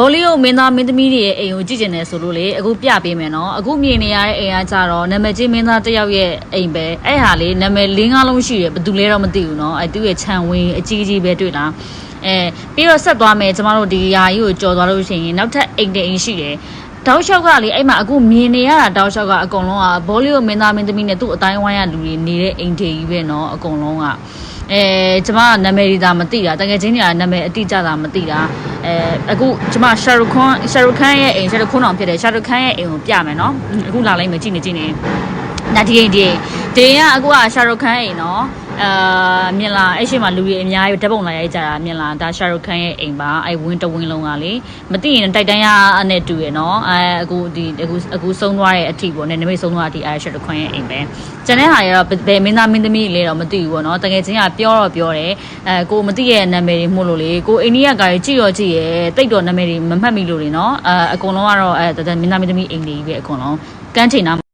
ဘောလီယိုမင်းသားမင်းသမီးတွေရဲ့အိမ်ကိုကြည့်ကျင်တယ်ဆိုလို့လေအခုပြပေးမယ်နော်အခုမြင်နေရတဲ့အိမ်ကကြတော့နာမည်ကြီးမင်းသားတစ်ယောက်ရဲ့အိမ်ပဲအဲ့ဟာလေနာမည်၄၅လုံးရှိတယ်ဘယ်သူလဲတော့မသိဘူးနော်အဲ့သူ့ရဲ့ခြံဝင်းအကြီးကြီးပဲတွေ့လားအဲပြီးတော့ဆက်သွားမယ်ကျမတို့ဒီယာကြီးကိုကြော်သွားလို့ရှိရင်နောက်ထပ်အိမ်တစ်အိမ်ရှိတယ်တောက်လျှောက်ကလေအဲ့မှာအခုမြင်နေရတာတောက်လျှောက်ကအကုန်လုံးကဘောလီယိုမင်းသားမင်းသမီးနဲ့သူ့အတိုင်းဝိုင်းရလူတွေနေတဲ့အိမ်တွေကြီးပဲနော်အကုန်လုံးက အဲကျမကနာမည်တွေသာမသိတာတကယ်ချင်းတွေကနာမည်အတိအကျသာမသိတာအဲအခုကျမရှာရုခွန်ရှာရုခန်ရဲ့အိမ်ရှာရုခွန်အောင်ဖြစ်တယ်ရှာရုခန်ရဲ့အိမ်ကိုပြမယ်နော်အခုလာလိုက်မယ်ကြည့်နေကြည့်နေဒါဒီအိမ်ဒီအိမ် ဒီအိမ်ကအခုကရှာရုခန်အိမ်နော်အာမြင်လားအဲ့ရှိမှလူတွေအများကြီးဓာတ်ပုံလာရိုက်ကြတာမြင်လားဒါရှာရုခန်ရဲ့အိမ်ပါအဲ့ဝင်းတဝင်းလုံးကလေမသိရင်တိုက်တန်းရနဲ့တူရယ်နော်အဲအခုဒီအခုအခုဆုံးသွားတဲ့အထိပေါ့နဲ့နမိတ်ဆုံးသွားတဲ့အထိအဲရှာရုခန်ရဲ့အိမ်ပဲကျန်တဲ့ဟာတွေကတော့ဘယ်မင်းသားမင်းသမီးလဲတော့မသိဘူးပေါ့နော်တကယ်ချင်းကပြောတော့ပြောတယ်အဲကိုမသိရဲ့နာမည်တွေမှုလို့လေကိုအိန္ဒိယကကြီးကြည့်ရောကြည့်ရဲ့တိတ်တော့နာမည်တွေမမှတ်မိလို့လေနော်အဲအကုန်လုံးကတော့အဲတကယ်မင်းသားမင်းသမီးအိမ်တွေကြီးပဲအကုန်လုံးကန်းချိန်နာ